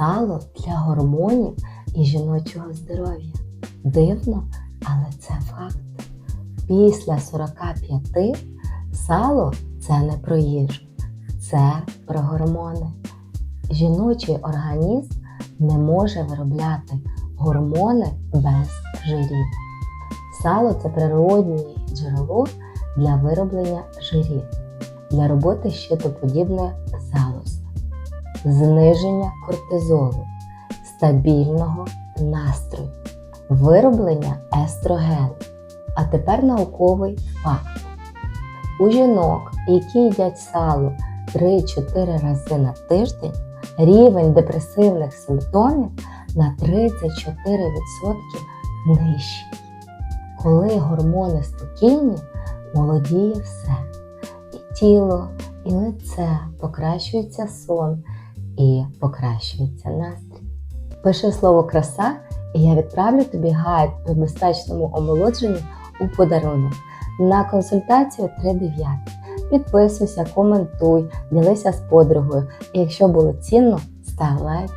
Сало для гормонів і жіночого здоров'я. Дивно, але це факт. Після 45 сало це не про їжу, це про гормони. Жіночий організм не може виробляти гормони без жирів. Сало це природнє джерело для вироблення жирів, для роботи щитоподібної залози, зниження кортизолу, стабільного настрою, вироблення естрогену. А тепер науковий факт. У жінок, які їдять сало 3-4 рази на тиждень, рівень депресивних симптомів на 34% нижчий. Коли гормони спокійні, молодіє все. І тіло, і лице, покращується сон і покращується настрій. Пиши слово краса, і я відправлю тобі гайд по безпечному омолодженню у подарунок. На консультацію 39. Підписуйся, коментуй, ділися з подругою. І якщо було цінно, став лайк.